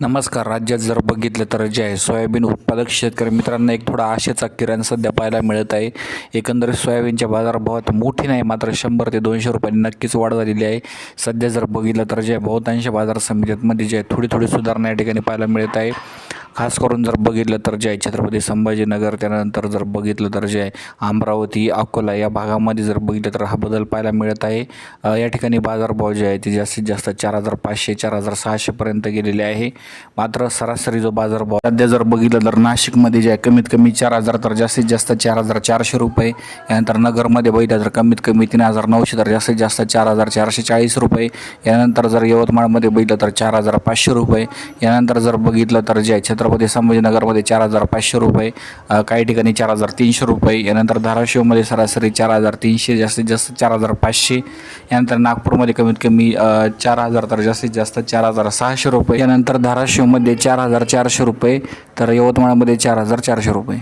नमस्कार राज्यात जर बघितलं तर जे आहे सोयाबीन उत्पादक शेतकरी मित्रांना एक थोडा आशेचा किरण सध्या पाहायला मिळत आहे. एकंदरीत सोयाबीनच्या बाजारभावात मोठी नाही मात्र शंभर ते दोनशे रुपयांनी नक्कीच वाढ झालेली आहे. सध्या जर बघितलं तर जे बहुतांश बाजार समित्यांमध्ये जे आहे थोडी थोडी सुधारणा या ठिकाणी पाहायला मिळत आहे. खास करून जर बघितलं तर जे आहे छत्रपती संभाजीनगर त्यानंतर जर बघितलं तर जे आहे अमरावती अकोला या भागामध्ये जर बघितलं तर हा बदल पाहायला मिळत आहे. या ठिकाणी बाजारभाव जे आहे ते जास्तीत जास्त चार हजार पाचशे चार हजार सहाशेपर्यंत गेलेले आहे. मात्र सरासरी जो बाजारभाव सध्या जर बघितलं तर नाशिकमध्ये जे आहे कमीत कमी चार हजार तर जास्तीत जास्त चार हजार चारशे रुपये. यानंतर नगरमध्ये बघितलं तर कमीत कमी तीन हजार नऊशे तर जास्तीत जास्त चार हजार चारशे चाळीस रुपये. यानंतर जर यवतमाळमध्ये बघितलं तर चार हजार पाचशे रुपये. यानंतर जर बघितलं तर जे आहे छत्रपती संभाजीनगरमध्ये चार हजार पाचशे रुपये काही ठिकाणी चार हजार तीनशे रुपये यानंतर धाराशिवमध्ये सरासरी चार हजार तीनशे जास्तीत जास्त चार हजार पाचशे यानंतर नागपूरमध्ये कमीत कमी चार हजार तर जास्तीत जास्त चार हजार सहाशे रुपये यानंतर धाराशिवमध्ये चार हजार चारशे रुपये तर यवतमाळमध्ये चार हजार चारशे रुपये.